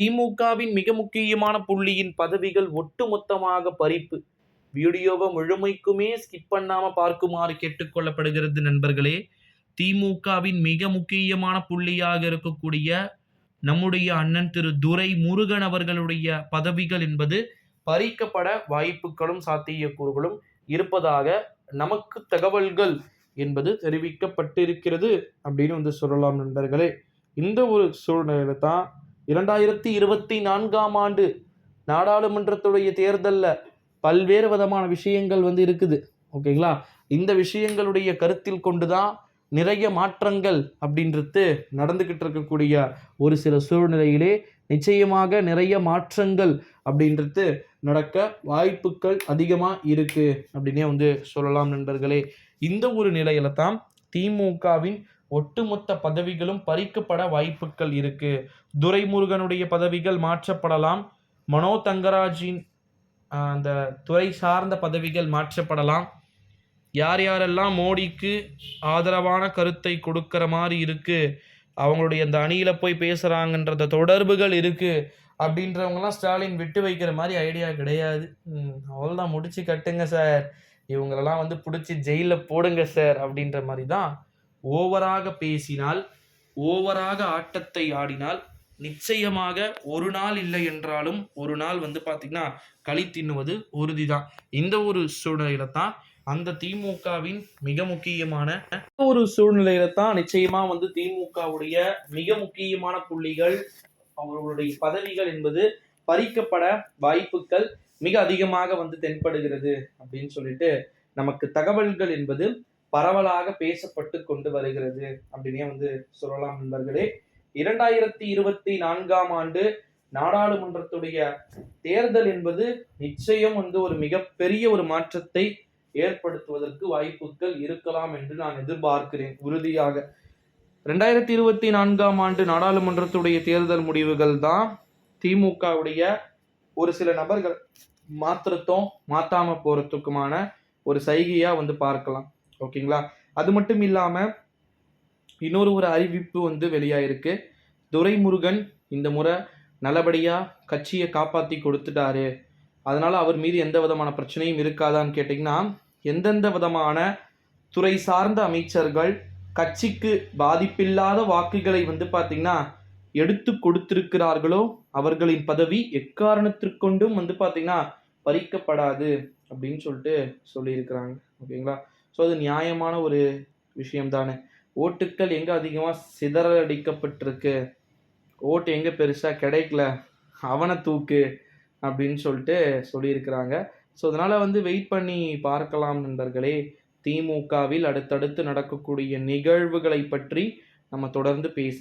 திமுகவின் மிக முக்கியமான புள்ளியின் பதவிகள் ஒட்டுமொத்தமாக பறிப்பு. வீடியோவை முழுமைக்குமே ஸ்கிப் பண்ணாம பார்க்குமாறு கேட்டுக்கொள்ளப்படுகிறது நண்பர்களே. திமுகவின் மிக முக்கியமான புள்ளியாக இருக்கக்கூடிய நம்முடைய அண்ணன் திரு துரை முருகன் அவர்களுடைய பதவிகள் என்பது பறிக்கப்பட வாய்ப்புகளும் சாத்தியக்கூறுகளும் இருப்பதாக நமக்கு தகவல்கள் என்பது தெரிவிக்கப்பட்டிருக்கிறது அப்படின்னு வந்து சொல்லலாம் நண்பர்களே. இந்த ஒரு சூழ்நிலையில தான் இரண்டாயிரத்தி இருபத்தி நான்காம் ஆண்டு நாடாளுமன்றத்துடைய தேர்தலில் பல்வேறு விதமான விஷயங்கள் வந்து இருக்குது. ஓகேங்களா? இந்த விஷயங்களுடைய கருத்தில் கொண்டு தான் நிறைய மாற்றங்கள் அப்படின்றது நடந்துக்கிட்டு இருக்கக்கூடிய ஒரு சில சூழ்நிலையிலே நிச்சயமாக நிறைய மாற்றங்கள் அப்படின்றது நடக்க வாய்ப்புகள் அதிகமாக இருக்குது அப்படின்னே வந்து சொல்லலாம் நண்பர்களே. இந்த ஒரு நிலையில தான் திமுகவின் ஒட்டுமொத்த பதவிகளும் பறிக்கப்பட வாய்ப்புகள் இருக்கு. துரைமுருகனுடைய பதவிகள் மாற்றப்படலாம். மனோ தங்கராஜின் அந்த துறை சார்ந்த பதவிகள் மாற்றப்படலாம். யார் யாரெல்லாம் மோடிக்கு ஆதரவான கருத்தை கொடுக்குற மாதிரி இருக்குது அவங்களுடைய அந்த அணியில் போய் பேசுகிறாங்கன்றத தொடர்புகள் இருக்குது அப்படின்றவங்கலாம் ஸ்டாலின் விட்டு வைக்கிற மாதிரி ஐடியா கிடையாது. அவ்வளோதான் முடிச்சு கட்டுங்க சார். இவங்களெல்லாம் வந்து பிடிச்சி ஜெயிலில் போடுங்க சார் அப்படின்ற மாதிரி தான் ஓவராக பேசினால் ஓவராக ஆட்டத்தை ஆடினால் நிச்சயமாக ஒரு நாள் இல்லை என்றாலும் ஒரு நாள் வந்து பார்த்திங்கன்னா களி தின்னுவது உறுதிதான். இந்த ஒரு சூழ்நிலையில தான் அந்த திமுகவின் மிக முக்கியமான ஒரு சூழ்நிலையில தான் நிச்சயமா வந்து திமுகவுடைய மிக முக்கியமான புள்ளிகள் அவர்களுடைய பதவிகள் என்பது பறிக்கப்பட வாய்ப்புகள் மிக அதிகமாக வந்து தென்படுகிறது அப்படின்னு சொல்லிட்டு நமக்கு தகவல்கள் என்பது பரவலாக பேசப்பட்டு கொண்டு வருகிறது அப்படின்னே வந்து சொல்லலாம் நண்பர்களே. இரண்டாயிரத்தி இருபத்தி நான்காம் ஆண்டு நாடாளுமன்றத்துடைய தேர்தல் என்பது நிச்சயம் வந்து ஒரு மிகப்பெரிய ஒரு மாற்றத்தை ஏற்படுத்துவதற்கு வாய்ப்புகள் இருக்கலாம் என்று நான் எதிர்பார்க்கிறேன் உறுதியாக. ரெண்டாயிரத்தி இருபத்தி நான்காம் ஆண்டு நாடாளுமன்றத்துடைய தேர்தல் முடிவுகள் தான் திமுகவுடைய ஒரு சில நபர்கள் மாத்திரத்தும் மாத்தாம போறதுக்குமான ஒரு சைகையா வந்து பார்க்கலாம். ஓகேங்களா? அது மட்டும் இல்லாமல் இன்னொரு ஒரு அறிவிப்பு வந்து வெளியாயிருக்கு. துரைமுருகன் இந்த முறை நல்லபடியாக கட்சியை காப்பாற்றி கொடுத்துட்டாரு. அதனால் அவர் மீது எந்த விதமான பிரச்சனையும் இருக்காதான்னு கேட்டிங்கன்னா எந்தெந்த விதமான துறை சார்ந்த அமைச்சர்கள் கட்சிக்கு பாதிப்பில்லாத வாக்குகளை வந்து பார்த்தீங்கன்னா எடுத்து கொடுத்திருக்கிறார்களோ அவர்களின் பதவி எக்காரணத்திற்கொண்டும் வந்து பார்த்திங்கன்னா பறிக்கப்படாது அப்படின்னு சொல்லிட்டு சொல்லியிருக்கிறாங்க. ஓகேங்களா? ஸோ அது நியாயமான ஒரு விஷயம்தானே? ஓட்டுக்கள் எங்கே அதிகமாக சிதறடிக்கப்பட்டிருக்கு? ஓட்டு எங்கே பெருசாக கிடைக்கல? அவனை தூக்கு அப்படின்னு சொல்லிட்டு சொல்லியிருக்கிறாங்க. ஸோ அதனால் வந்து வெயிட் பண்ணி பார்க்கலாம் நண்பர்களே. திமுகவில் அடுத்தடுத்து நடக்கக்கூடிய நிகழ்வுகளை பற்றி நம்ம தொடர்ந்து பேச